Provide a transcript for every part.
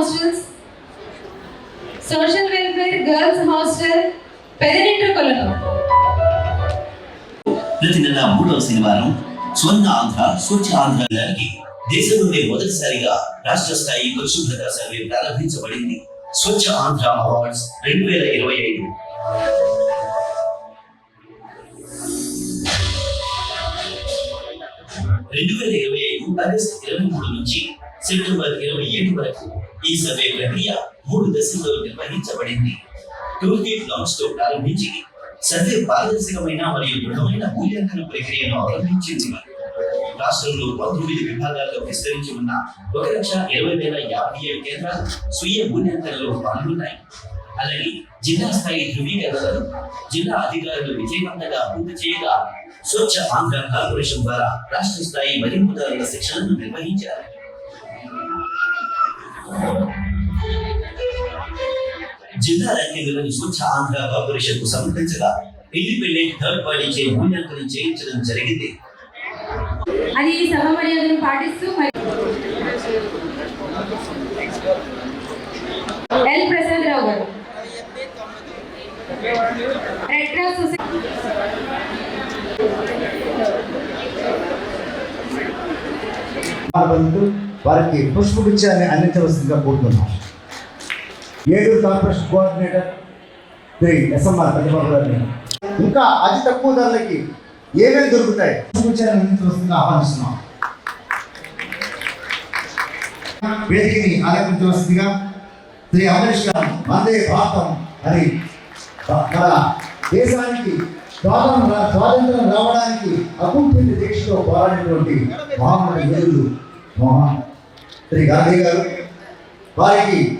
Hospital Chittapur Swachh hostels social welfare girls hostel పెదనింట్ర కొలను ప్రతి నెల మూడవ శనివారం స్వర్ణ ఆంధ్ర స్వచ్ఛ ఆంధ్ర గారికి దేశంలోనే మొదటిసారిగా రాష్ట్ర స్థాయి పరిశుభ్రత సర్వే ప్రారంభించబడింది స్వచ్ఛ ఆంధ్ర అవార్డ్స్ రెండు వేల ఇరవై ఐదు రెండు వేల ఇరవై ఐదు ఆగస్టు ఇరవై మూడు నుంచి సెప్టెంబర్ ఇరవై ఏడు వరకు ఈ సర్వే ప్రక్రియ మూడు దశల్లో నిర్వహించబడింది. టూల్ లాంచ్తో ప్రారంభించి సర్వే పారదర్శకమైన మరియు దృఢమైన మూల్యాంకన ప్రక్రియను అవలంబించింది రాష్ట్రంలో పంతొమ్మిది విభాగాల్లో విస్తరించి ఉన్న ఒక లక్ష ఇరవై వేల యాభై ఏడు కేంద్రాలు స్వీయ మూల్యాంకనంలో పాల్గొన్నాయి. అలాగే జిల్లా స్థాయి ధృవీకరణలను జిల్లా అధికారులు విజయవంతంగా పూర్తి చేయగా స్వచ్ఛ ఆంధ్ర కార్పొరేషన్ ద్వారా రాష్ట్ర స్థాయి మదింపుదారుల శిక్షణను నిర్వహించారు. జిల్లా ర్యాంకింగ్లను స్వచ్ఛ ఆంధ్ర కార్పొరేషన్కు సమర్పించగా ఇండిపెండెంట్ థర్డ్ పార్టీ చే మూల్యాంకనం చేయించడం జరిగింది. అది ఈ సభ మర్యాదను పాటిస్తూ ఎల్ ప్రసాద్ రావు గారు. రెడ్ క్రాస్ సొసైటీ వారికి పుష్పగుచ్చాన్ని అందించవలసిందిగా కోరుతున్నాం. ఏడు corporation coordinator Shri S M R Peddababu గారిని. ఇంకా అతి తక్కువ ధరలకి ఏమేమి దొరుకుతాయి? పుష్పగుచ్చాన్ని ఆహ్వానిస్తున్నాం. వేదికని ఆలపించవలసిందిగా శ్రీ అమరీష్ గారు వందే భారతం అని మన దేశానికి స్వాతంత్ర స్వాతంత్రం రావడానికి అకుంఠిత దీక్షతో పోరాడినటువంటి మహామణి యోధుడు మోహన్ శ్రీ గాంధీ గారు. వారికి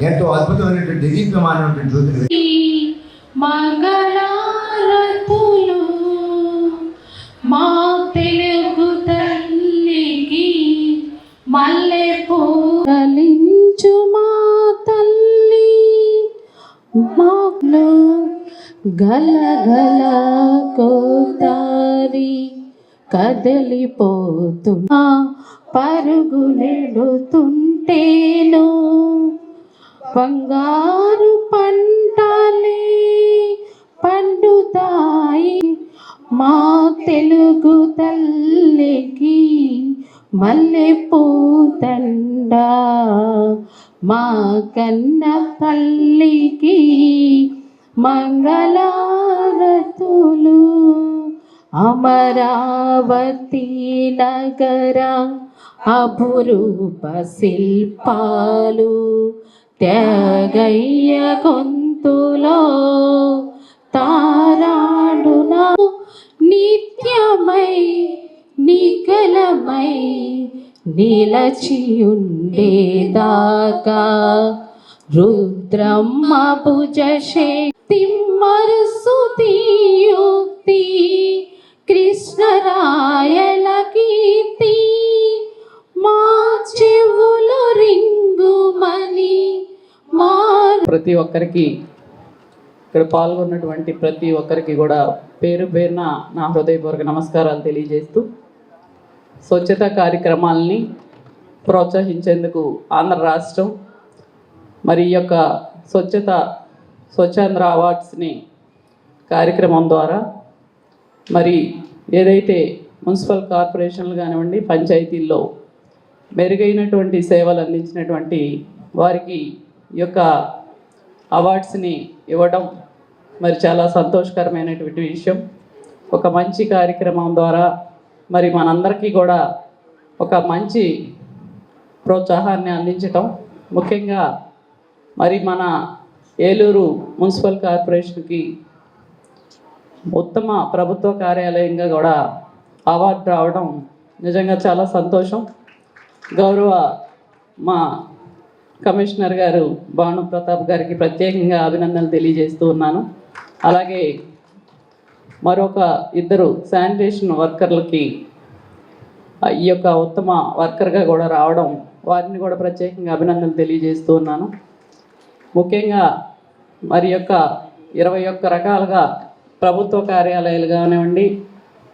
ఎంతో అద్భుతమైనటువంటి దీప్యమానటువంటి జ్యోతి మంగళారతులు మా తెలుగు తల్లికి మల్లె పూలించు మా తల్లి. మాలో గలగల కోతారి కదలిపోతున్నా పరుగులెడుతుంటేను బంగారు పంటలే పండుతాయి. మా తెలుగు తల్లికి మల్లె పూతండ మా కన్న తల్లికి మంగళారతులు. అమరావతి నగర అభురూప శిల్పాలు. త్యాగయ్య గొంతులో తారాడున నిత్యమై నికలమై నిలచియుండేదాకా. రుద్రమ్మ భుజ శక్తి మరుసుతి కృష్ణరాయల కీర్తి మా చెవులు ప్రతి ఒక్కరికి ఇక్కడ పాల్గొన్నటువంటి ప్రతి ఒక్కరికి కూడా పేరు పేరున నా హృదయపూర్వక నమస్కారాలు తెలియజేస్తూ స్వచ్ఛత కార్యక్రమాలని ప్రోత్సహించేందుకు ఆంధ్ర రాష్ట్రం మరి ఈ యొక్క స్వచ్ఛత స్వచ్ఛాంధ్ర అవార్డ్స్ని కార్యక్రమం ద్వారా మరి ఏదైతే మున్సిపల్ కార్పొరేషన్లు కానివ్వండి పంచాయతీల్లో మెరుగైనటువంటి సేవలు అందించినటువంటి వారికి యొక్క అవార్డ్స్ని ఇవ్వడం మరి చాలా సంతోషకరమైనటువంటి విషయం. ఒక మంచి కార్యక్రమం ద్వారా మరి మనందరికీ కూడా ఒక మంచి ప్రోత్సాహాన్ని అందించటం. ముఖ్యంగా మరి మన ఏలూరు మున్సిపల్ కార్పొరేషన్కి ఉత్తమ ప్రభుత్వ కార్యాలయంగా కూడా అవార్డు రావడం నిజంగా చాలా సంతోషం. గౌరవ మా కమిషనర్ గారు భాను ప్రతాప్ గారికి ప్రత్యేకంగా అభినందనలు తెలియజేస్తూ ఉన్నాను. అలాగే మరొక ఇద్దరు శానిటేషన్ వర్కర్లకి ఈ యొక్క ఉత్తమ వర్కర్గా కూడా రావడం వారిని కూడా ప్రత్యేకంగా అభినందనలు తెలియజేస్తూ ఉన్నాను. ముఖ్యంగా మరి యొక్క ఇరవై ఒక్క రకాలుగా ప్రభుత్వ కార్యాలయాలు కానివ్వండి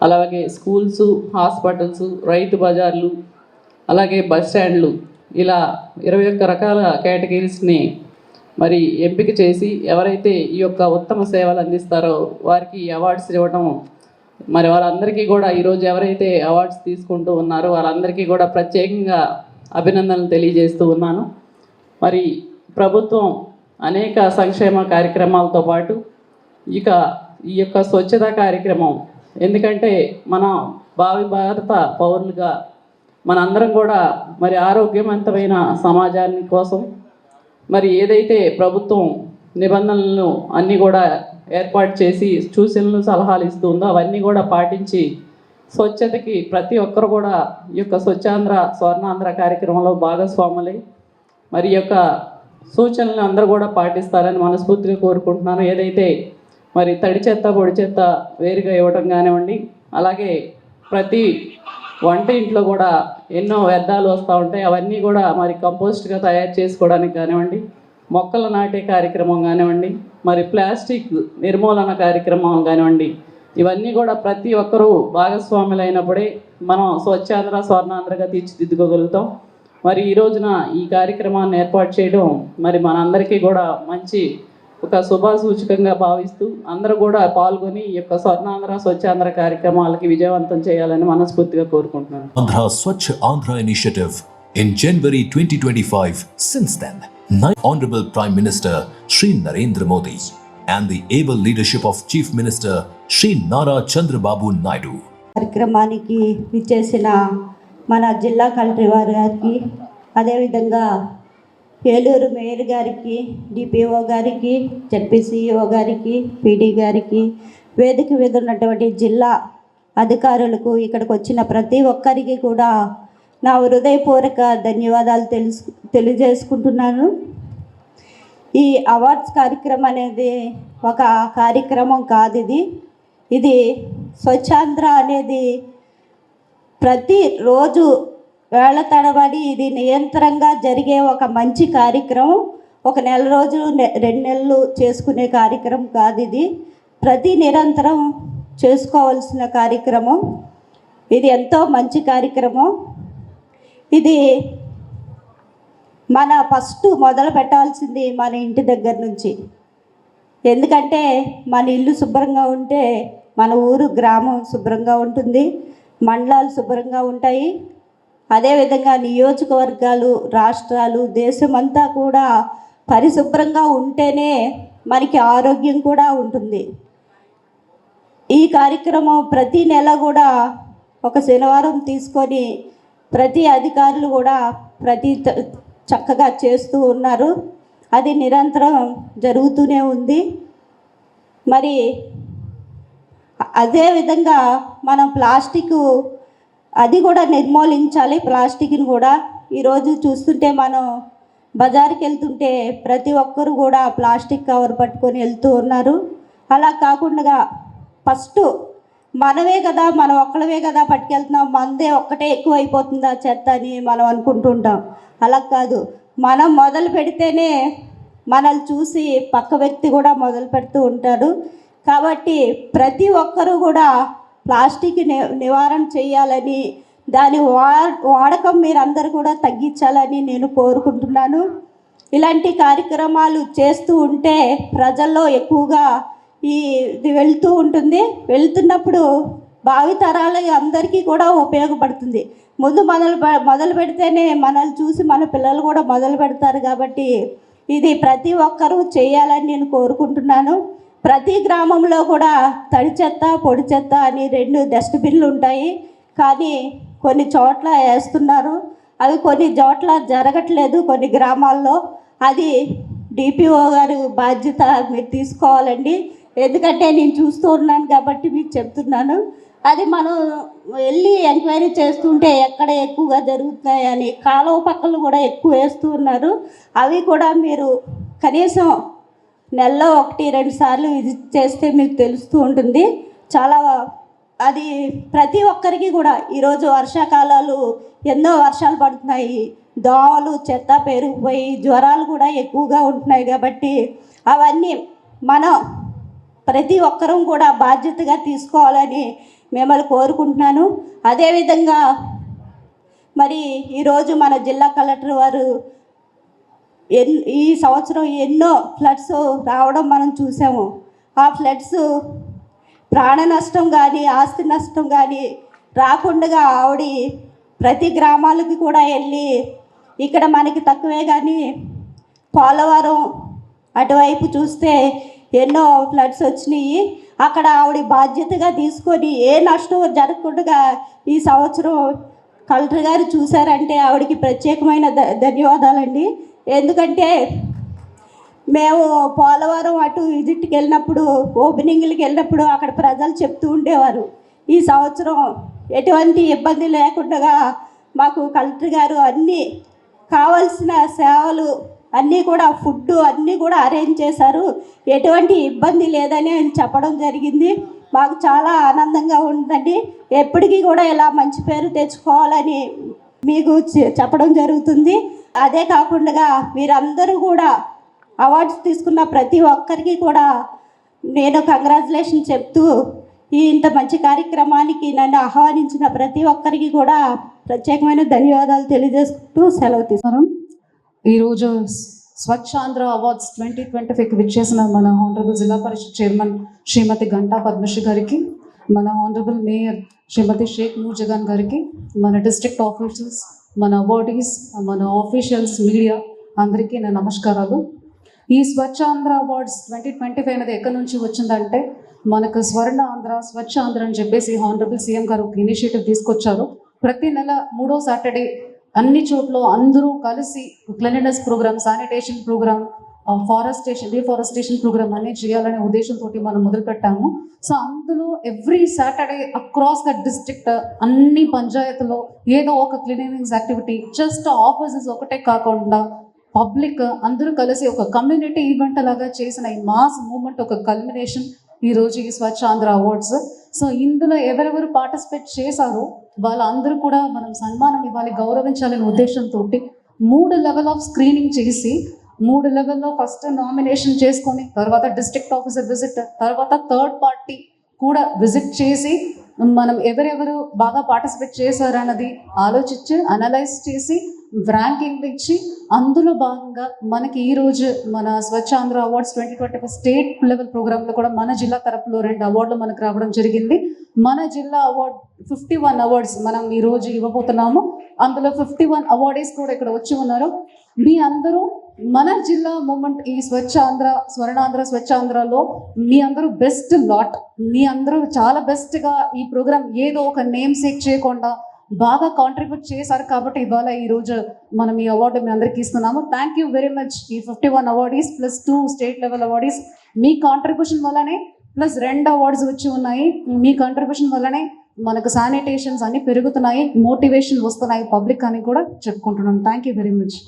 అలాగే స్కూల్స్ హాస్పిటల్స్ రైతు బజార్లు అలాగే బస్ స్టాండ్లు ఇలా ఇరవై ఒక్క రకాల కేటగిరీస్ని మరి ఎంపిక చేసి ఎవరైతే ఈ యొక్క ఉత్తమ సేవలు అందిస్తారో వారికి అవార్డ్స్ ఇవ్వడం మరి వాళ్ళందరికీ కూడా ఈరోజు ఎవరైతే అవార్డ్స్ తీసుకుంటూ ఉన్నారో వాళ్ళందరికీ కూడా ప్రత్యేకంగా అభినందనలు తెలియజేస్తూ ఉన్నాను. మరి ప్రభుత్వం అనేక సంక్షేమ కార్యక్రమాలతో పాటు ఇక ఈ యొక్క స్వచ్ఛత కార్యక్రమం ఎందుకంటే మన భావి భారత పౌరులుగా మనందరం కూడా మరి ఆరోగ్యవంతమైన సమాజాన్ని కోసం మరి ఏదైతే ప్రభుత్వం నిబంధనలను అన్నీ కూడా ఏర్పాటు చేసి సూచనలు సలహాలు ఇస్తుందో అవన్నీ కూడా పాటించి స్వచ్ఛతకి ప్రతి ఒక్కరు కూడా ఈ యొక్క స్వచ్ఛాంధ్ర స్వర్ణాంధ్ర కార్యక్రమంలో భాగస్వాములై మరి యొక్క సూచనలు అందరూ కూడా పాటిస్తారని మనస్ఫూర్తిగా కోరుకుంటున్నాను. ఏదైతే మరి తడి చెత్త పొడి చెత్త వేరుగా ఇవ్వటం కానివ్వండి అలాగే ప్రతి వంట ఇంట్లో కూడా ఎన్నో వ్యర్థాలు వస్తూ ఉంటాయి. అవన్నీ కూడా మరి కంపోస్ట్గా తయారు చేసుకోవడానికి కానివ్వండి మొక్కలు నాటే కార్యక్రమం కానివ్వండి మరి ప్లాస్టిక్ నిర్మూలన కార్యక్రమం కానివ్వండి ఇవన్నీ కూడా ప్రతి ఒక్కరూ భాగస్వాములైనప్పుడే మనం స్వచ్ఛాంధ్ర స్వర్ణాంధ్రగా తీర్చిదిద్దుకోగలుగుతాం. మరి ఈ రోజున ఈ కార్యక్రమాన్ని ఏర్పాటు చేయడం మరి మనందరికీ కూడా మంచి ఒక శుభసూచకంగా భావిస్తూ అందరూ కూడా పాల్గొని ఈ యొక్క స్వర్ణాంధ్ర స్వచ్ఛాంధ్ర కార్యక్రమాలకి విజయవంతం చేయాలని మనస్ఫూర్తిగా కోరుకుంటున్నాను Andhra Swachh Andhra initiative in January 2025. Since then, nine Honorable Prime Minister Shri Narendra Modi and the able leadership of Chief Minister Shri Nara Chandrababu Naidu కార్యక్రమానికి విచ్చేసిన మన జిల్లా కలెక్టర్ వారి గారికి అదేవిధంగా ఏలూరు మేయర్ గారికి డిపిఓ గారికి జడ్పీసీఓ గారికి పీడీ గారికి వేదిక మీద ఉన్నటువంటి జిల్లా అధికారులకు ఇక్కడికి వచ్చిన ప్రతి ఒక్కరికి కూడా నా హృదయపూర్వక ధన్యవాదాలు తెలుసు తెలియజేసుకుంటున్నాను. ఈ అవార్డ్స్ కార్యక్రమం అనేది ఒక కార్యక్రమం కాదు ఇది. ఇది స్వచ్ఛాంధ్ర అనేది ప్రతిరోజు వేళ తడబడి ఇది నియంత్రంగా జరిగే ఒక మంచి కార్యక్రమం. ఒక నెల రోజులు రెండు నెలలు చేసుకునే కార్యక్రమం కాదు ఇది. ప్రతి నిరంతరం చేసుకోవాల్సిన కార్యక్రమం. ఇది ఎంతో మంచి కార్యక్రమం. ఇది మన ఫస్ట్ మొదలు పెట్టాల్సింది మన ఇంటి దగ్గర నుంచి. ఎందుకంటే మన ఇల్లు శుభ్రంగా ఉంటే మన ఊరు గ్రామం శుభ్రంగా ఉంటుంది. మండలాలు శుభ్రంగా ఉంటాయి. అదేవిధంగా నియోజకవర్గాలు రాష్ట్రాలు దేశమంతా కూడా పరిశుభ్రంగా ఉంటేనే మనకి ఆరోగ్యం కూడా ఉంటుంది. ఈ కార్యక్రమం ప్రతి నెల కూడా ఒక శనివారం తీసుకొని ప్రతి అధికారులు కూడా ప్రతి చక్కగా చేస్తూ ఉన్నారు. అది నిరంతరం జరుగుతూనే ఉంది. మరి అదేవిధంగా మనం ప్లాస్టిక్ అది కూడా నిర్మూలించాలి. ప్లాస్టిక్ని కూడా ఈరోజు చూస్తుంటే మనం బజార్కి వెళ్తుంటే ప్రతి ఒక్కరు కూడా ప్లాస్టిక్ కవర్ పట్టుకొని వెళ్తూ ఉన్నారు. అలా కాకుండా ఫస్ట్ మనమే కదా మనం ఒక్కడమే కదా పట్టుకెళ్తున్నాం. మనదే ఒక్కటే ఎక్కువ అయిపోతుందా చెత్త అని మనం అనుకుంటుంటాం. అలా కాదు. మనం మొదలు పెడితేనే మనల్ని చూసి పక్క వ్యక్తి కూడా మొదలు పెడుతూ ఉంటాడు. కాబట్టి ప్రతి ఒక్కరూ కూడా ప్లాస్టిక్ని నివారణ చేయాలని దాని వా వాడకం మీరందరూ కూడా తగ్గించాలని నేను కోరుకుంటున్నాను. ఇలాంటి కార్యక్రమాలు చేస్తూ ఉంటే ప్రజల్లో ఎక్కువగా ఈ ఇది వెళ్తూ ఉంటుంది. వెళ్తున్నప్పుడు భావితరాల అందరికీ కూడా ఉపయోగపడుతుంది. ముందు మొదలు మొదలు పెడితేనే మనల్ని చూసి మన పిల్లలు కూడా మొదలు పెడతారు కాబట్టి ఇది ప్రతి ఒక్కరూ చేయాలని నేను కోరుకుంటున్నాను. ప్రతి గ్రామంలో కూడా తడి చెత్త పొడి చెత్త అని రెండు డస్ట్బిన్లు ఉంటాయి. కానీ కొన్ని చోట్ల వేస్తున్నారు. అవి కొన్ని చోట్ల జరగట్లేదు కొన్ని గ్రామాల్లో. అది డిపిఓ గారు బాధ్యత మీరు తీసుకోవాలండి. ఎందుకంటే నేను చూస్తూ ఉన్నాను కాబట్టి మీకు చెప్తున్నాను. అది మనం వెళ్ళి ఎంక్వైరీ చేస్తుంటే ఎక్కడ ఎక్కువగా జరుగుతున్నాయని కాలువ పక్కలు కూడా ఎక్కువ వేస్తూ ఉన్నారు. అవి కూడా మీరు కనీసం నెలలో ఒకటి రెండు సార్లు విజిట్ చేస్తే మీకు తెలుస్తూ ఉంటుంది. చాలా అది ప్రతి ఒక్కరికి కూడా ఈరోజు వర్షాకాలాలు ఎన్నో వర్షాలు పడుతున్నాయి. దోమలు చెత్త పెరిగిపోయి జ్వరాలు కూడా ఎక్కువగా ఉంటున్నాయి కాబట్టి అవన్నీ మనం ప్రతి ఒక్కరూ కూడా బాధ్యతగా తీసుకోవాలని మిమ్మల్ని కోరుకుంటున్నాను. అదేవిధంగా మరి ఈరోజు మన జిల్లా కలెక్టర్ వారు ఎన్ ఈ సంవత్సరం ఎన్నో ఫ్లడ్స్ రావడం మనం చూసాము. ఆ ఫ్లడ్స్ ప్రాణ నష్టం కానీ ఆస్తి నష్టం కానీ రాకుండా ఆవిడ ప్రతి గ్రామాలకి కూడా వెళ్ళి ఇక్కడ మనకి తక్కువే కానీ పోలవరం అటువైపు చూస్తే ఎన్నో ఫ్లడ్స్ వచ్చినాయి. అక్కడ ఆవిడ బాధ్యతగా తీసుకొని ఏ నష్టం జరగకుండా ఈ సంవత్సరం కలెక్టర్ గారు చూశారంటే ఆవిడకి ప్రత్యేకమైన ధ ధన్యవాదాలండి. ఎందుకంటే మేము పోలవరం అటు విజిట్కి వెళ్ళినప్పుడు ఓపెనింగ్లకి వెళ్ళినప్పుడు అక్కడ ప్రజలు చెప్తూ ఉండేవారు. ఈ సంవత్సరం ఎటువంటి ఇబ్బంది లేకుండా మాకు కలెక్టర్ గారు అన్నీ కావలసిన సేవలు అన్నీ కూడా ఫుడ్ అన్నీ కూడా అరేంజ్ చేశారు. ఎటువంటి ఇబ్బంది లేదని చెప్పడం జరిగింది. మాకు చాలా ఆనందంగా ఉందండి. ఎప్పటికీ కూడా ఇలా మంచి పేరు తెచ్చుకోవాలని మీకు చె- చెప్పడం జరుగుతుంది. అదే కాకుండా మీరందరూ కూడా అవార్డ్స్ తీసుకున్న ప్రతి ఒక్కరికి కూడా నేను కంగ్రాచులేషన్ చెప్తూ ఈ ఇంత మంచి కార్యక్రమానికి నన్ను ఆహ్వానించిన ప్రతి ఒక్కరికి కూడా ప్రత్యేకమైన ధన్యవాదాలు తెలియజేసుకుంటూ సెలవు తీసుకున్నాం ఈరోజు Swachh Andhra awards twenty twenty ఫైవ్కి విచ్చేసిన మన హానరబుల్ జిల్లా పరిషత్ చైర్మన్ శ్రీమతి గంటా పద్మశ్రీ గారికి మన హానరబుల్ మేయర్ శ్రీమతి షేక్ నూర్జగాన్ గారికి మన డిస్ట్రిక్ట్ ఆఫీసర్స్ మన అవార్డీస్ మన ఆఫీషియల్స్ మీడియా అందరికీ నా నమస్కారాలు. ఈ Swachh Andhra awards twenty twenty five అనేది ఎక్కడి నుంచి వచ్చిందంటే మనకు స్వర్ణ ఆంధ్ర స్వచ్ఛ ఆంధ్ర అని చెప్పేసి హానరబుల్ సీఎం గారు ఒక ఇనిషియేటివ్ తీసుకొచ్చారు. ప్రతి నెల మూడో సాటర్డే అన్ని చోట్ల అందరూ కలిసి cleanliness program sanitation program afforestation reforestation program అన్ని చేయాలనే ఉద్దేశంతో మనం మొదలుపెట్టాము. సో అందులో every Saturday across the district అన్ని పంచాయతీలో ఏదో ఒక క్లీనింగ్స్ యాక్టివిటీ జస్ట్ ఆఫీసెస్ ఒకటే కాకుండా పబ్లిక్ అందరూ కలిసి ఒక కమ్యూనిటీ ఈవెంట్ లాగా చేసిన ఈ మాస్ మూమెంట్ ఒక కల్మినేషన్ ఈ ఈ స్వచ్ఛ ఆంధ్ర అవార్డ్స్. సో ఇందులో ఎవరెవరు పార్టిసిపేట్ చేశారో వాళ్ళందరూ కూడా మనం సన్మానం ఇవ్వాలి గౌరవించాలనే ఉద్దేశంతో మూడు లెవెల్ ఆఫ్ స్క్రీనింగ్ చేసి మూడు లెవెల్లో ఫస్ట్ నామినేషన్ చేసుకొని తర్వాత డిస్ట్రిక్ట్ ఆఫీసర్ విజిట్ తర్వాత థర్డ్ పార్టీ కూడా విజిట్ చేసి మనం ఎవరెవరు బాగా పార్టిసిపేట్ చేశారన్నది ఆలోచించి అనలైజ్ చేసి ర్యాంకింగ్ ఇచ్చి అందులో భాగంగా మనకి ఈ రోజు మన Swachh Andhra awards twenty twenty five state level ప్రోగ్రాంలో కూడా మన జిల్లా తరపులో రెండు అవార్డులు మనకు రావడం జరిగింది. మన జిల్లా అవార్డ్ ఫిఫ్టీ వన్ అవార్డ్స్ మనం ఈ రోజు ఇవ్వబోతున్నాము. అందులో ఫిఫ్టీ వన్ అవార్డీస్ కూడా ఇక్కడ వచ్చి ఉన్నారు. మీ అందరూ మన జిల్లా మూమెంట్ ఈ స్వచ్ఛ ఆంధ్ర స్వర్ణాంధ్ర స్వచ్ఛ ఆంధ్రలో మీ అందరూ బెస్ట్ లాట్. మీ అందరూ చాలా బెస్ట్గా ఈ ప్రోగ్రామ్ ఏదో ఒక నేమ్ సేక్ చేయకుండా బాగా కాంట్రిబ్యూట్ చేశారు కాబట్టి ఇవాళ ఈ రోజు మనం ఈ అవార్డు మీ అందరికీ ఇస్తున్నాము. థ్యాంక్ యూ వెరీ మచ్ ఈ fifty one awardees plus two state level awardees మీ కాంట్రిబ్యూషన్ వల్లనే ప్లస్ రెండు అవార్డ్స్ వచ్చి ఉన్నాయి. మీ కాంట్రిబ్యూషన్ వల్లనే మనకు శానిటేషన్స్ అన్ని పెరుగుతున్నాయి. మోటివేషన్ వస్తున్నాయి పబ్లిక్ అని కూడా చెప్పుకుంటున్నాను థ్యాంక్ యూ వెరీ మచ్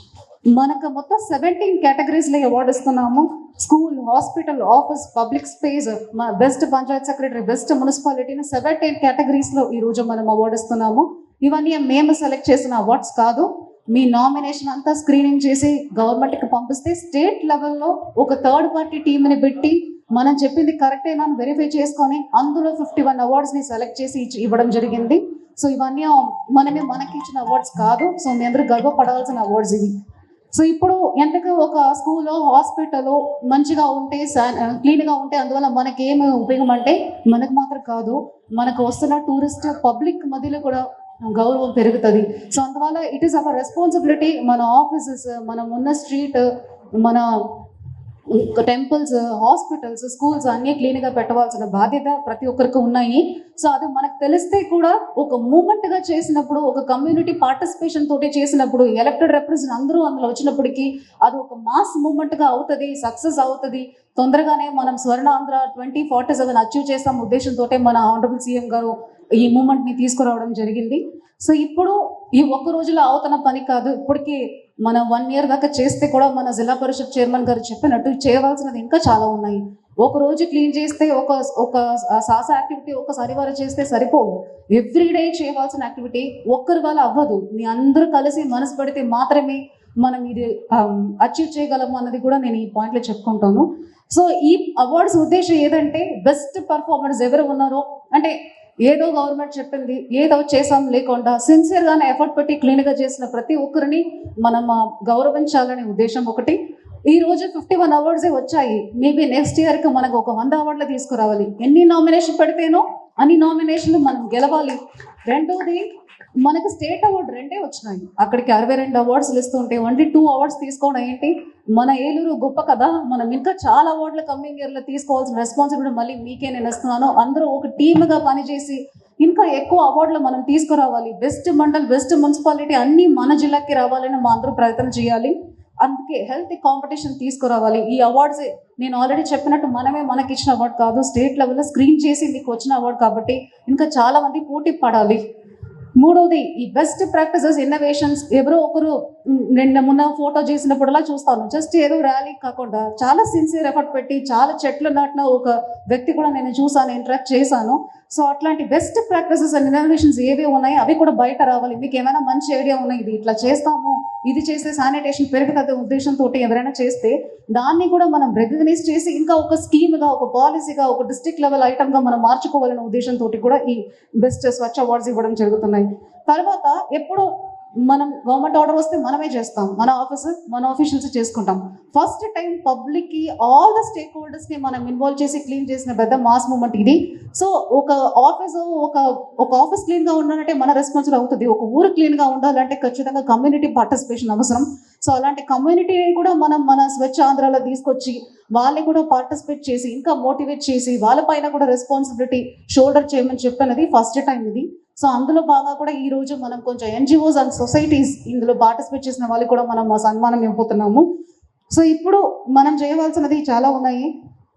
మనకు మొత్తం సెవెంటీన్ కేటగిరీస్లో అవార్డు ఇస్తున్నాము. School hospital office public space best panchayat secretary best మున్సిపాలిటీని సెవెంటీన్ కేటగిరీస్లో ఈరోజు మనం అవార్డు ఇస్తున్నాము. ఇవన్నీ మేము సెలెక్ట్ చేసిన అవార్డ్స్ కాదు. మీ నామినేషన్ అంతా స్క్రీనింగ్ చేసి గవర్నమెంట్కి పంపిస్తే స్టేట్ లెవెల్లో ఒక థర్డ్ పార్టీ టీంని పెట్టి మనం చెప్పింది కరెక్టేనా అని వెరిఫై చేసుకొని అందులో ఫిఫ్టీ వన్ అవార్డ్స్ని సెలెక్ట్ చేసి ఇవ్వడం జరిగింది. సో ఇవన్నీ మనమే మనకి ఇచ్చిన అవార్డ్స్ కాదు. సో మీ అందరూ గర్వపడాల్సిన అవార్డ్స్ ఇవి. సో ఇప్పుడు ఎందుకు ఒక స్కూల్లో హాస్పిటల్లో మంచిగా ఉంటే క్లీన్గా ఉంటే అందువల్ల మనకి ఏమి ఉపయోగం అంటే మనకు మాత్రం కాదు. మనకు వస్తున్న టూరిస్ట్ పబ్లిక్ మధ్యలో కూడా గౌరవం పెరుగుతుంది. సో అందువల్ల ఇట్ ఈస్ అవర్ రెస్పాన్సిబిలిటీ మన ఆఫీసెస్ మనం ఉన్న స్ట్రీట్ మన టెంపుల్స్ హాస్పిటల్స్ స్కూల్స్ అన్నీ క్లీన్గా పెట్టవలసిన బాధ్యత ప్రతి ఒక్కరికి ఉన్నాయి. సో అది మనకు తెలిస్తే కూడా ఒక మూమెంట్గా చేసినప్పుడు ఒక కమ్యూనిటీ పార్టిసిపేషన్ తోటి చేసినప్పుడు ఎలక్టెడ్ రిప్రజెంట్ అందరూ అందులో వచ్చినప్పటికీ అది ఒక మాస్ మూమెంట్గా అవుతుంది సక్సెస్ అవుతుంది. తొందరగానే మనం Swarna Andhra twenty forty seven achieve చేస్తాం ఉద్దేశంతో మన ఆనరబుల్ సీఎం గారు ఈ మూమెంట్ని తీసుకురావడం జరిగింది. సో ఇప్పుడు ఈ ఒక్క రోజులో అవుతున్న పని కాదు. ఇప్పటికీ మన వన్ ఇయర్ దాకా చేస్తే కూడా మన జిల్లా పరిషత్ చైర్మన్ గారు చెప్పినట్టు చేయవలసినది ఇంకా చాలా ఉన్నాయి. ఒక రోజు క్లీన్ చేస్తే ఒక ఒక సాస యాక్టివిటీ ఒకసారి వారు చేస్తే సరిపోవు. ఎవ్రీడే చేయవలసిన యాక్టివిటీ ఒక్కరి వల్ల అవ్వదు. మీ అందరూ కలిసి మనసు పెడితే మాత్రమే మనం ఇది అచీవ్ చేయగలము అన్నది కూడా నేను ఈ పాయింట్లో చెప్పుకుంటాను. సో ఈ అవార్డ్స్ ఉద్దేశం ఏదంటే బెస్ట్ పర్ఫార్మెన్స్ ఎవరు ఉన్నారో అంటే ఏదో గవర్నమెంట్ చెప్పింది ఏదో చేసాం లేకుండా సిన్సియర్గానే ఎఫర్ట్ పెట్టి క్లీన్గా చేసిన ప్రతి ఒక్కరిని మనం గౌరవించాలనే ఉద్దేశం ఒకటి. ఈ రోజు ఫిఫ్టీ వన్ అవార్డ్సే వచ్చాయి. మేబీ నెక్స్ట్ ఇయర్కి మనకు ఒక వంద అవార్డులు తీసుకురావాలి. ఎన్ని నామినేషన్ పెడితేనో అన్ని నామినేషన్లు మనం గెలవాలి. రెండోది మనకు స్టేట్ అవార్డు రెండే వచ్చినాయి. అక్కడికి అరవై రెండు అవార్డ్స్ ఇస్తుంటే ఓన్లీ టూ అవార్డ్స్ తీసుకోవడం ఏంటి? మన ఏలూరు గొప్ప కదా మనం ఇంకా చాలా అవార్డులు కమ్మింగ్ ఇయర్లో తీసుకోవాల్సిన రెస్పాన్సిబిలిటీ మళ్ళీ మీకే నేను ఇస్తున్నాను. అందరూ ఒక టీమ్గా పనిచేసి ఇంకా ఎక్కువ అవార్డులు మనం తీసుకురావాలి. బెస్ట్ మండల్ బెస్ట్ మున్సిపాలిటీ అన్నీ మన జిల్లాకి రావాలని మా అందరూ ప్రయత్నం చేయాలి. అందుకే హెల్త్ కాంపిటీషన్ తీసుకురావాలి. ఈ అవార్డ్స్ నేను ఆల్రెడీ చెప్పినట్టు మనమే మనకి ఇచ్చిన అవార్డు కాదు స్టేట్ లెవెల్లో స్క్రీన్ చేసి మీకు వచ్చిన అవార్డు కాబట్టి ఇంకా చాలా మంది పోటీ పడాలి. మూడవది ఈ బెస్ట్ ప్రాక్టీసెస్ ఇన్నోవేషన్స్ ఎవరో ఒకరు నిన్న మొన్న ఫోటో చేసినప్పుడల్లా చూస్తాను. జస్ట్ ఏదో ర్యాలీ కాకుండా చాలా సిన్సియర్ ఎఫర్ట్ పెట్టి చాలా చెట్లు నాటిన ఒక వ్యక్తి కూడా నేను చూసాను ఇంటరాక్ట్ చేశాను. సో అట్లాంటి బెస్ట్ ప్రాక్టీసెస్ అండ్ ఇన్నోవేషన్స్ ఏవి ఉన్నాయి అవి కూడా బయట రావాలి. మీకు ఏమైనా మంచి ఐడియా ఉన్నాయి ఇది ఇట్లా చేస్తాము ఇది చేస్తే శానిటేషన్ పెరుగుతుంది ఉద్దేశంతో ఎవరైనా చేస్తే దాన్ని కూడా మనం రికగ్నైజ్ చేసి ఇంకా ఒక స్కీమ్గా ఒక పాలసీగా ఒక డిస్ట్రిక్ట్ లెవెల్ ఐటమ్గా మనం మార్చుకోవాలనే ఉద్దేశంతో కూడా ఈ బెస్ట్ స్వచ్ఛ అవార్డ్స్ ఇవ్వడం జరుగుతున్నాయి. తర్వాత ఎప్పుడు మనం గవర్నమెంట్ ఆర్డర్ వస్తే మనమే చేస్తాం. మన ఆఫీస్ మన ఆఫీషియల్స్ చేసుకుంటాం. ఫస్ట్ టైం పబ్లిక్కి ఆల్ ద స్టేక్ హోల్డర్స్ని మనం ఇన్వాల్వ్ చేసి క్లీన్ చేసిన పెద్ద మాస్ మూమెంట్ ఇది. సో ఒక ఆఫీస్ ఒక ఒక ఆఫీస్ క్లీన్గా ఉండాలంటే మన రెస్పాన్సిబుల్ అవుతుంది. ఒక ఊరు క్లీన్గా ఉండాలంటే ఖచ్చితంగా కమ్యూనిటీ పార్టిసిపేషన్ అవసరం. సో అలాంటి కమ్యూనిటీని కూడా మనం మన స్వచ్ఛ ఆంధ్రాలో తీసుకొచ్చి వాళ్ళని కూడా పార్టిసిపేట్ చేసి ఇంకా మోటివేట్ చేసి వాళ్ళపైన కూడా రెస్పాన్సిబిలిటీ షోల్డర్ చేయమని చెప్పినది ఫస్ట్ టైం ఇది. సో అందులో బాగా కూడా ఈ రోజు మనం కొంచెం ఎన్జిఓస్ అండ్ సొసైటీస్ ఇందులో పార్టిసిపేట్ చేసిన వాళ్ళు కూడా మనం మా సన్మానం ఇవ్వబోతున్నాము. సో ఇప్పుడు మనం చేయవలసినది చాలా ఉన్నాయి.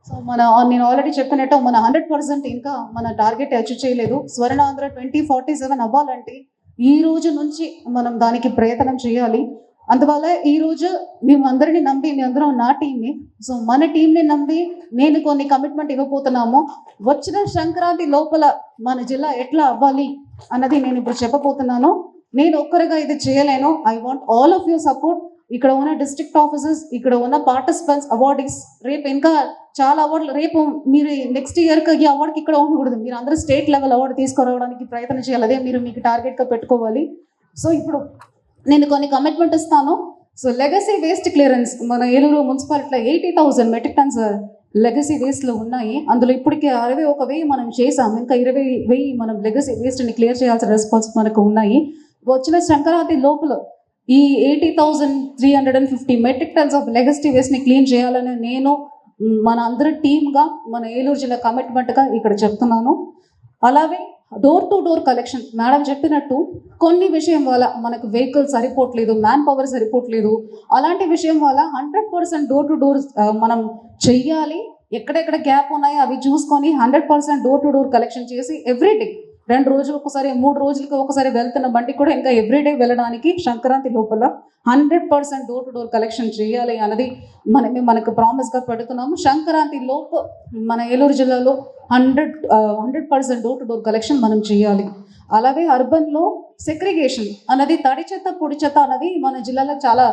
సో మన నేను ఆల్రెడీ చెప్పినట్టు మన హండ్రెడ్ పర్సెంట్ ఇంకా మన టార్గెట్ అచీవ్ చేయలేదు. స్వర్ణాంధ్ర ట్వంటీ ఫార్టీ సెవెన్ అవ్వాలంటే ఈ రోజు నుంచి మనం దానికి ప్రయత్నం చేయాలి. అందువల్ల ఈ రోజు మేము అందరిని నమ్మి మీ అందరం నా టీమ్ని సో మన టీంని నమ్మి నేను కొన్ని కమిట్మెంట్ ఇవ్వబోతున్నాము. వచ్చిన సంక్రాంతి లోపల మన జిల్లా ఎట్లా అవ్వాలి? అన్నది నేను ఇప్పుడు చెప్పబోతున్నాను. నేను ఒక్కరిగా ఇది చేయలేను. I want all of your support ఇక్కడ ఉన్న డిస్ట్రిక్ట్ ఆఫీసెస్ ఇక్కడ ఉన్న పార్టిసిపెంట్స్ అవార్డీస్ రేపు ఇంకా చాలా అవార్డులు రేపు మీరు నెక్స్ట్ ఇయర్కి ఈ అవార్డుకి ఇక్కడ ఉండకూడదు. మీరు అందరూ స్టేట్ లెవెల్ అవార్డు తీసుకురావడానికి ప్రయత్నం చేయాలి. అదే మీరు మీకు టార్గెట్గా పెట్టుకోవాలి. సో ఇప్పుడు నేను కొన్ని కమిట్మెంట్ ఇస్తాను. సో లెగసీ వేస్ట్ క్లియరెన్స్ మన ఏలూరు మున్సిపాలిటీలో eighty thousand metric tons legacy వేస్ట్లో ఉన్నాయి. అందులో ఇప్పటికే అరవై ఒక వెయ్యి మనం చేసాం ఇంకా ఇరవై వెయ్యి మనం లెగసీ వేస్ట్ని క్లియర్ చేయాల్సిన రెస్పాన్స్ మనకు ఉన్నాయి. వచ్చిన సంక్రాంతి లోపల ఈ eighty thousand three hundred and fifty metric tons of legacy వేస్ట్ని clean చేయాలని నేను మన అందరి టీమ్గా మన ఏలూరు జిల్లా కమిట్మెంట్గా ఇక్కడ చెప్తున్నాను. అలాగే door to door collection madam చెప్పినట్టు కొన్ని విషయం వల్ల మనకు వెహికల్ సరిపోవట్లేదు మ్యాన్ పవర్ సరిపోవట్లేదు. అలాంటి విషయం వల్ల hundred percent door to door మనం చెయ్యాలి. ఎక్కడెక్కడ గ్యాప్ ఉన్నాయో అవి చూసుకొని hundred percent door to door collection చేసి ఎవ్రీడే రెండు రోజులు ఒకసారి మూడు రోజులకి ఒకసారి వెళ్తున్న బండి కూడా ఇంకా ఎవ్రీడే వెళ్ళడానికి సంక్రాంతి లోపల hundred percent door to door collection చేయాలి అన్నది మనమే మనకు ప్రామిస్గా పెడుతున్నాము. సంక్రాంతి లోపు మన ఏలూరు జిల్లాలో hundred hundred percent door to door collection మనం చేయాలి. అలాగే అర్బన్లో సెగ్రిగేషన్ అన్నది తడి చెత్త పొడి చెత్త అనేది మన జిల్లాలో చాలా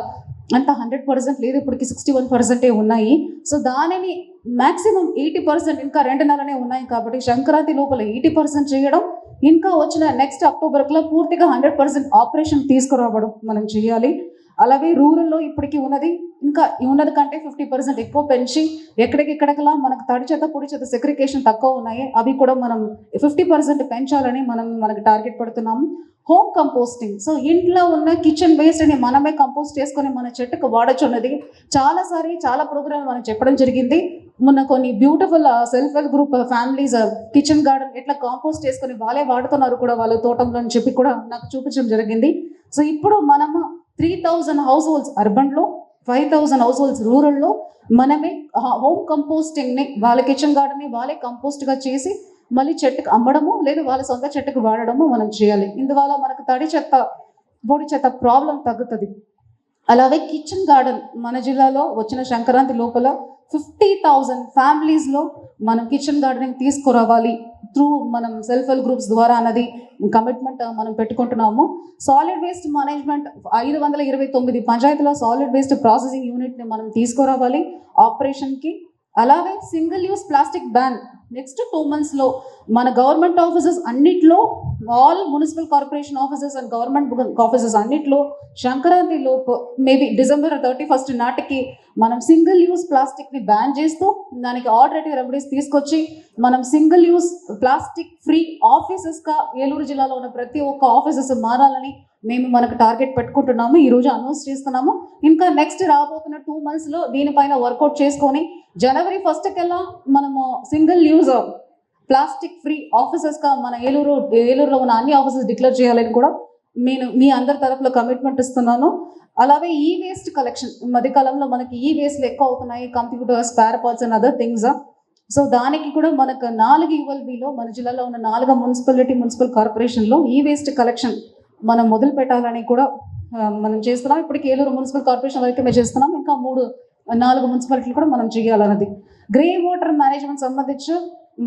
అంత హండ్రెడ్ పర్సెంట్ లేదు ఇప్పటికి సిక్స్టీ వన్ పర్సెంటే ఉన్నాయి. సో దానిని మ్యాక్సిమం ఎయిటీ పర్సెంట్ ఇంకా రెండు నెలలనే ఉన్నాయి కాబట్టి సంక్రాంతి లోపల ఎయిటీ పర్సెంట్ చేయడం ఇంకా వచ్చిన నెక్స్ట్ అక్టోబర్లో పూర్తిగా హండ్రెడ్ పర్సెంట్ ఆపరేషన్ తీసుకురావడం మనం చేయాలి. అలాగే రూరల్లో ఇప్పటికి ఉన్నది ఇంకా ఉన్నది కంటే ఫిఫ్టీ పర్సెంట్ ఎక్కువ పెంచి ఎక్కడికెక్కడికలా మనకు తడి చేత పొడి చేత సెగ్రిగేషన్ తక్కువ ఉన్నాయి. అవి కూడా మనం ఫిఫ్టీ పర్సెంట్ పెంచాలని మనం మనకు టార్గెట్ పెడుతున్నాము. హోమ్ కంపోస్టింగ్ సో ఇంట్లో ఉన్న కిచెన్ వేస్ట్ని మనమే కంపోస్ట్ చేసుకొని మన చెట్టుకు వాడచ్చు అన్నది చాలాసారి చాలా ప్రోగ్రాం మనం చెప్పడం జరిగింది. మొన్న కొన్ని beautiful self help group families kitchen garden ఎట్లా కాంపోస్ట్ చేసుకొని వాళ్ళే వాడుతున్నారు కూడా వాళ్ళ తోటంలో అని చెప్పి కూడా నాకు చూపించడం జరిగింది. సో ఇప్పుడు మనము త్రీ థౌజండ్ హౌస్ హోల్డ్స్ అర్బన్లో ఫైవ్ థౌజండ్ హౌస్ హోల్డ్స్ రూరల్లో మనమే హోమ్ కంపోస్టింగ్ని వాళ్ళ కిచెన్ గార్డెన్ని వాళ్ళే కంపోస్ట్గా చేసి మళ్ళీ చెట్టుకు అమ్మడము లేదా వాళ్ళ సొంత చెట్టుకు వాడడము మనం చేయాలి. ఇందువల్ల మనకు తడి చెత్త పొడి చెత్త ప్రాబ్లం తగ్గుతుంది. అలాగే కిచెన్ గార్డెన్ మన జిల్లాలో వచ్చిన సంక్రాంతి లోపల ఫిఫ్టీ థౌజండ్ ఫ్యామిలీస్లో మనం కిచెన్ గార్డెనింగ్ తీసుకురావాలి త్రూ మనం సెల్ఫ్ హెల్ప్ గ్రూప్స్ ద్వారా అన్నది కమిట్మెంట్ మనం పెట్టుకుంటున్నాము. సాలిడ్ వేస్ట్ మేనేజ్మెంట్ ఐదు వందల ఇరవై తొమ్మిది పంచాయతీలో సాలిడ్ వేస్ట్ ప్రాసెసింగ్ యూనిట్ని మనం తీసుకురావాలి ఆపరేషన్కి అలాగే single use plastic ban next two మంత్స్లో మన గవర్నమెంట్ ఆఫీసెస్ అన్నిట్లో all municipal corporation offices and government offices అన్నిట్లో సంక్రాంతి లోపు మేబీ డిసెంబర్ థర్టీ ఫస్ట్ నాటికి మనం సింగిల్ యూస్ ప్లాస్టిక్ని బ్యాన్ చేస్తూ దానికి ఆల్టర్నేటివ్ రెమెడీస్ తీసుకొచ్చి మనం సింగిల్ యూస్ ప్లాస్టిక్ ఫ్రీ ఆఫీసెస్గా ఏలూరు జిల్లాలో ఉన్న ప్రతి ఒక్క ఆఫీసెస్ మారాలని మేము మనకు టార్గెట్ పెట్టుకుంటున్నాము. ఈ రోజు అనౌన్స్ చేస్తున్నాము. ఇంకా నెక్స్ట్ రాబోతున్న టూ మంత్స్లో దీనిపైన వర్కౌట్ చేసుకొని జనవరి ఫస్ట్ కల్లా మనము సింగిల్ యూజ్ ప్లాస్టిక్ ఫ్రీ ఆఫీసెస్గా మన ఏలూరు ఏలూరులో ఉన్న అన్ని ఆఫీసెస్ డిక్లేర్ చేయాలని కూడా నేను మీ అందరి తరఫులో కమిట్మెంట్ ఇస్తున్నాను. అలాగే ఈ వేస్ట్ కలెక్షన్ మధ్యకాలంలో మనకి ఈ వేస్ట్లు ఎక్కువ అవుతున్నాయి computer spare parts and other things so దానికి కూడా మనకు నాలుగు యువల్బీలో మన జిల్లాలో ఉన్న నాలుగు మున్సిపాలిటీ మున్సిపల్ కార్పొరేషన్లో ఈ వేస్ట్ కలెక్షన్ మనం మొదలు పెట్టాలని కూడా మనం చేస్తున్నాం. ఇప్పటికి ఏలూరు మున్సిపల్ కార్పొరేషన్ వరకు మేము చేస్తున్నాం. ఇంకా మూడు నాలుగు మున్సిపాలిటీలు కూడా మనం చేయాలన్నది. గ్రే వాటర్ మేనేజ్మెంట్ సంబంధించి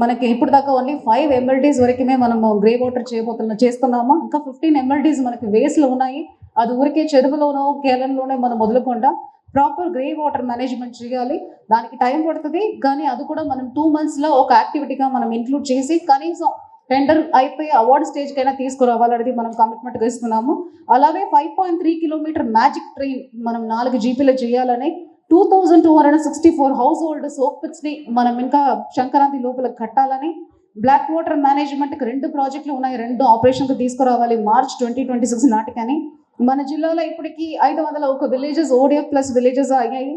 మనకి ఇప్పుడు దాకా ఓన్లీ ఫైవ్ ఎమ్మెల్డీస్ వరకే మనము గ్రే వాటర్ చేయబోతున్నా చేస్తున్నాము. ఇంకా ఫిఫ్టీన్ ఎమ్మెల్డీస్ మనకి వేస్లో ఉన్నాయి. అది ఊరికే చెరువులోనో కేరళలోనే మనం మొదలుకుండా ప్రాపర్ గ్రే వాటర్ మేనేజ్మెంట్ చేయాలి. దానికి టైం పడుతుంది. కానీ అది కూడా మనం టూ మంత్స్లో ఒక యాక్టివిటీగా మనం ఇంక్లూడ్ చేసి కనీసం టెండర్ అయిపోయి అవార్డు స్టేజ్కైనా తీసుకురావాలనేది మనం కమిట్మెంట్గా ఇస్తున్నాము. అలాగే five point three kilometre magic train మనం నాలుగు జీపీలో చేయాలని two thousand two hundred sixty four household soap పిట్స్ని మనం ఇంకా సంక్రాంతి లోపల కట్టాలని బ్లాక్ వాటర్ మేనేజ్మెంట్కి రెండు ప్రాజెక్టులు ఉన్నాయి రెండు ఆపరేషన్కి తీసుకురావాలి మార్చ్ ట్వంటీ ట్వంటీ సిక్స్ నాటికని. మన జిల్లాలో ఇప్పటికీ ఐదు వందల ఒక విలేజెస్ ఓడిఎఫ్ ప్లస్ విలేజెస్ అయ్యాయి.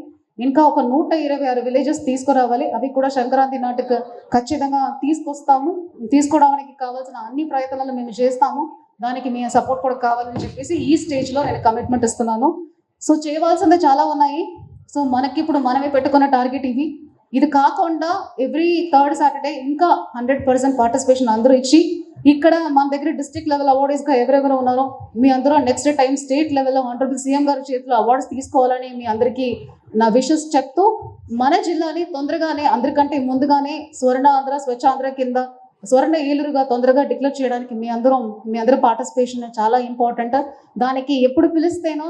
ఇంకా ఒక నూట ఇరవై ఆరు విలేజెస్ తీసుకురావాలి. అవి కూడా సంక్రాంతి నాటికి ఖచ్చితంగా తీసుకొస్తాము. తీసుకోవడానికి కావాల్సిన అన్ని ప్రయత్నాలు మేము చేస్తాము. దానికి మీ సపోర్ట్ కూడా కావాలని చెప్పేసి ఈ స్టేజ్లో నేను కమిట్మెంట్ ఇస్తున్నాను. సో చేయవలసింది చాలా ఉన్నాయి. సో మనకి ఇప్పుడు మనమే పెట్టుకున్న టార్గెట్ ఇవి. ఇది కాకుండా ఎవ్రీ థర్డ్ సాటర్డే ఇంకా హండ్రెడ్ పర్సెంట్ పార్టిసిపేషన్ అందరూ ఇచ్చి ఇక్కడ మన దగ్గర డిస్ట్రిక్ట్ లెవెల్ అవార్డీస్గా ఎవరెవరు ఉన్నారో మీ అందరూ నెక్స్ట్ టైం స్టేట్ లెవెల్లో ఆనరబుల్ సీఎం గారి చేతిలో అవార్డ్స్ తీసుకోవాలని మీ అందరికీ నా విషెస్ చెప్తూ మన జిల్లాని తొందరగానే అందరికంటే ముందుగానే స్వర్ణ ఆంధ్ర స్వచ్ఛ ఆంధ్ర కింద స్వర్ణ ఏలురుగా తొందరగా డిక్లేర్ చేయడానికి మీ అందరం మీ అందరూ పార్టిసిపేషన్ చాలా ఇంపార్టెంట్. దానికి ఎప్పుడు పిలిస్తేనో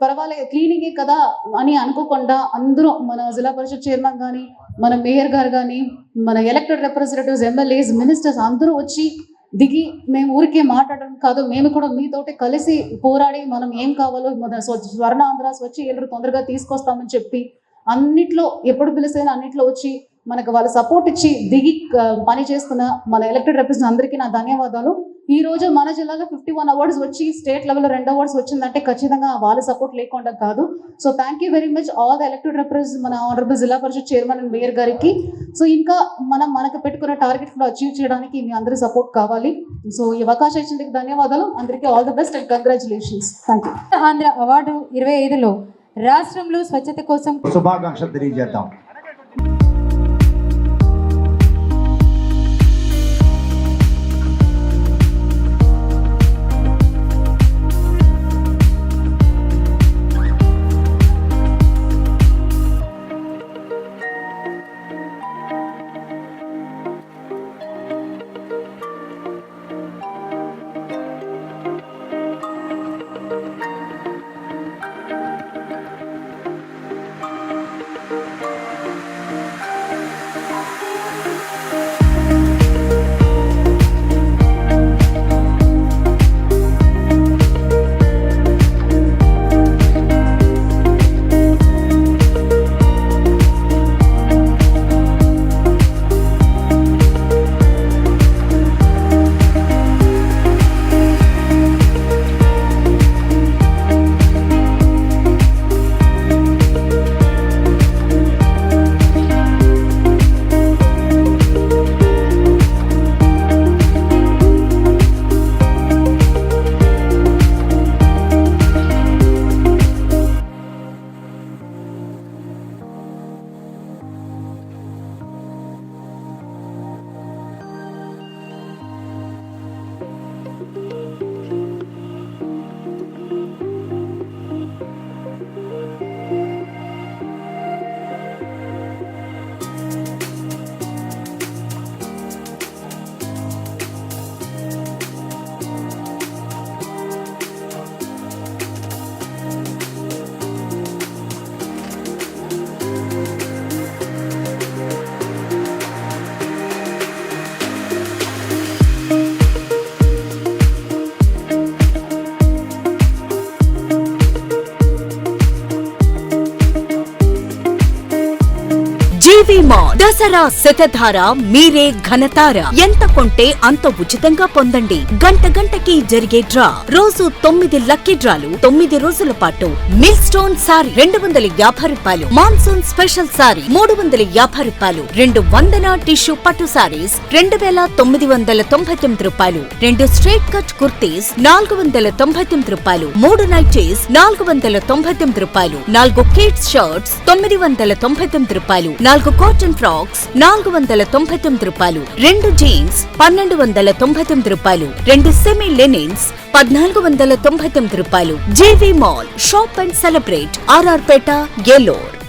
పర్వాలేదు క్లీనింగే కదా అని అనుకోకుండా అందరూ మన జిల్లా పరిషత్ చైర్మన్ కానీ మన మేయర్ గారు కానీ మన ఎలక్టెడ్ రిప్రజెంటేటివ్స్ ఎమ్మెల్యేస్ మినిస్టర్స్ అందరూ వచ్చి దిగి మేము ఊరికే మాట్లాడడం కాదు మేము కూడా మీతోటి కలిసి పోరాడి మనం ఏం కావాలో మన స్వ- స్వర్ణ ఆంధ్ర స్వచ్ఛ ఏళ్ళు తొందరగా తీసుకొస్తామని చెప్పి అన్నిట్లో ఎప్పుడు పిలిస్తేనే అన్నిట్లో వచ్చి మనకు వాళ్ళ సపోర్ట్ ఇచ్చి దిగి పని చేస్తున్న మన ఎలక్టెడ్ రిప్రజెంట్ అందరికీ నా ధన్యవాదాలు. ఈ రోజు మన జిల్లాలో ఫిఫ్టీ వన్ అవార్డ్స్ వచ్చి స్టేట్ లెవెల్లో రెండు అవార్డ్స్ వచ్చిందంటే ఖచ్చితంగా వాళ్ళ సపోర్ట్ లేకుండా కాదు. So thank you very much all the elected represent మన honourable Zilla Parishad chairman and mayor గారికి. సో ఇంకా మనం మనకు పెట్టుకున్న టార్గెట్ కూడా అచీవ్ చేయడానికి మీ అందరి సపోర్ట్ కావాలి. సో ఈ అవకాశం ఇచ్చినందుకు ధన్యవాదాలు. అందరికీ all the best and congratulations thank you Andhra award ఇరవై ఐదులో రాష్ట్రంలో స్వచ్ఛత కోసం శుభాకాంక్షలు తెలియజేద్దాం. జీవి మాల్ దసరా శతధార మీరే ఘనతార? ఎంత కొంటే అంత ఉచితంగా పొందండి. గంట గంటకి జరిగే డ్రా. రోజు తొమ్మిది లక్కీ డ్రాలు. తొమ్మిది రోజుల పాటు మిల్ స్టోన్ సారీ రెండు వందల యాభై రూపాయలు. మాన్సూన్ స్పెషల్ సారీ మూడు వందల యాభై రూపాయలు. రెండు వందన టిష్యూ పట్టు సారీస్ రెండు వేల తొమ్మిది వందల తొంభై తొమ్మిది రూపాయలు. రెండు స్ట్రైట్ కట్ కుర్తీస్ నాలుగు వందల తొంభై తొమ్మిది రూపాయలు. మూడు నైటీస్ నాలుగు వందల తొంభై తొమ్మిది రూపాయలు. నాలుగు కిడ్స్ షర్ట్స్ తొమ్మిది వందల తొంభై తొమ్మిది రూపాయలు. నాలుగు కాటన్ ఫ్రాక్స్ నాలుగు వందల తొంభై తొమ్మిది రూపాయలు. రెండు జీన్స్ పన్నెండు వందల తొంభై తొమ్మిది రూపాయలు. రెండు సెమీ లెనిన్స్ పద్నాలుగు వందల తొంభై తొమ్మిది రూపాయలు. JV mall shop and celebrate RR Peta Eluru.